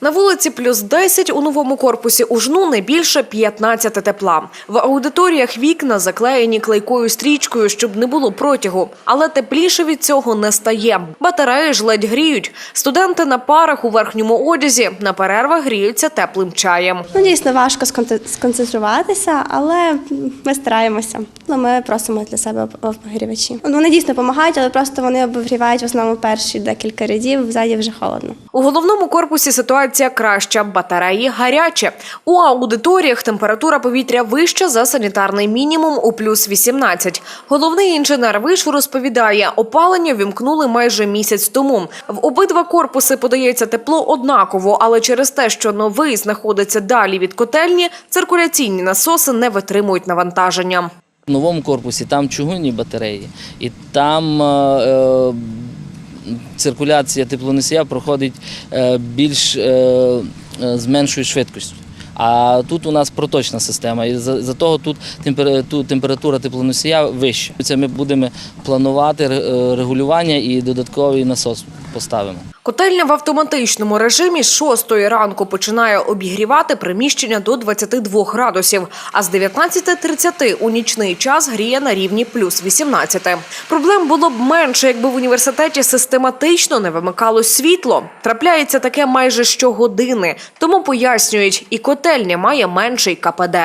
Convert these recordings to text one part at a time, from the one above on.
На вулиці плюс 10 у новому корпусі у жну не більше 15 тепла. В аудиторіях вікна заклеєні клейкою стрічкою, щоб не було протягу. Але тепліше від цього не стає. Батареї ж ледь гріють. Студенти на парах у верхньому одязі на перервах гріються теплим чаєм. Ну, дійсно важко сконцентруватися, але ми стараємося. Ну, Ми просимо для себе об- обігрівачі. Ну, Вони дійсно допомагають, але просто вони обігрівають в основному перші декілька рядів, ззаді вже холодно. У головному корпусі ситуація краща, батареї гарячі. У аудиторіях температура повітря вища за санітарний мінімум у плюс 18. Головний інженер вишу розповідає, опалення вімкнули майже місяць тому. В обидва корпуси подається тепло однаково, але через те, що новий знаходиться далі від котельні, циркуляційні насоси не витримують навантаження. В новому корпусі там чугунні батареї, і там е, е, циркуляція теплоносія проходить е, більш е, е, з меншою швидкістю. А тут у нас проточна система, і за, за того тут температура теплоносія вища. Це ми будемо планувати регулювання і додатковий насос поставимо. Котельня в автоматичному режимі з 6 ранку починає обігрівати приміщення до 22 градусів, а з 19.30 у нічний час гріє на рівні плюс 18. Проблем було б менше, якби в університеті систематично не вимикало світло. Трапляється таке майже щогодини, тому пояснюють, і котельня має менший КПД.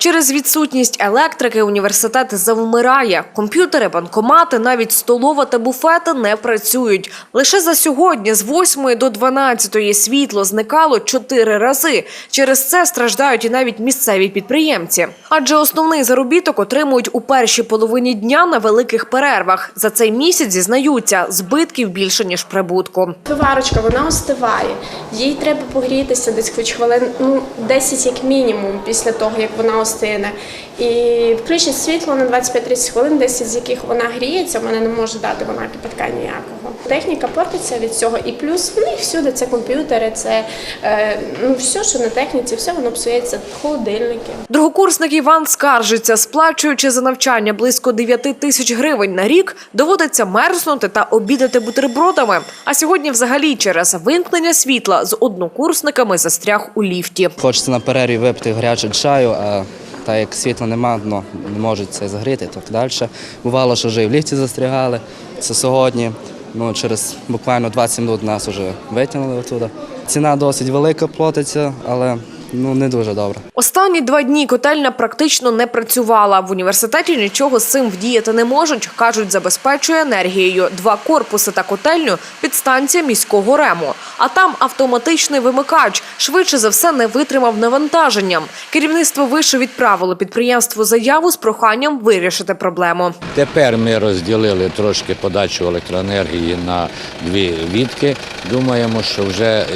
Через відсутність електрики університет завмирає. Комп'ютери, банкомати, навіть столова та буфети не працюють. Лише за сьогодні з 8 до 12 світло зникало чотири рази. Через це страждають і навіть місцеві підприємці. Адже основний заробіток отримують у першій половині дня на великих перервах. За цей місяць зізнаються, збитків більше ніж прибутку. Виварочка, вона остиває. Їй треба погрітися десь хоч хвилин, ну 10 як мінімум після того, як вона остине. І включить світло на 25-30 хвилин, 10 з яких вона гріється, вона не може дати вона кипятка ніякого. Техніка портиться від цього, і плюс в них всюди це комп'ютери, це е, ну все, що на техніці, все воно псується, холодильники. Другокурсник Іван скаржиться, сплачуючи за навчання близько 9 тисяч гривень на рік, доводиться мерзнути та обідати бутербродами. А сьогодні, взагалі, через вимкнення світла з однокурсниками застряг у ліфті. Хочеться на перерві випити гарячого чаю, а так як світла нема, ну, не можуть це загріти, так далі. Бувало, що вже і в ліфті застрягали. Це сьогодні. Ну, через буквально 20 минут нас вже витягнули оттуда. Ціна досить велика платиться, але ну, не дуже добре. Останні два дні котельня практично не працювала. В університеті нічого з цим вдіяти не можуть. кажуть, забезпечує енергією два корпуси та котельню підстанція міського рему. А там автоматичний вимикач швидше за все не витримав навантаження. Керівництво вишу відправило підприємству заяву з проханням вирішити проблему. Тепер ми розділили трошки подачу електроенергії на дві відки. Думаємо, що вже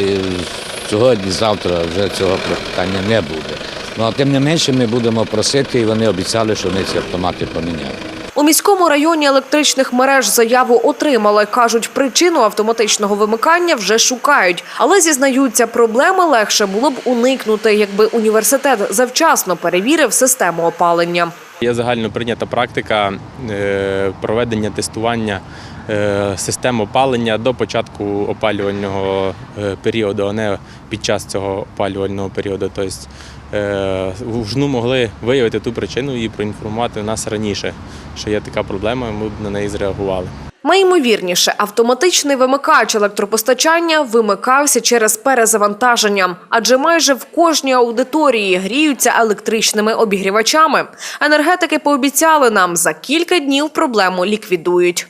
е, сьогодні-завтра вже цього питання не буде. Ну а тим не менше ми будемо просити, і вони обіцяли, що вони ці автомати поміняють. У міському районі електричних мереж заяву отримали. кажуть, причину автоматичного вимикання вже шукають, але зізнаються, проблеми легше було б уникнути, якби університет завчасно перевірив систему опалення. Є загально прийнята практика е, проведення тестування е, систем опалення до початку опалювального е, періоду, а не під час цього опалювального періоду. Тобто жну могли виявити ту причину і проінформувати нас раніше, що є така проблема, ми б на неї зреагували. Найімовірніше, автоматичний вимикач електропостачання вимикався через перезавантаження, адже майже в кожній аудиторії гріються електричними обігрівачами. Енергетики пообіцяли нам, за кілька днів проблему ліквідують.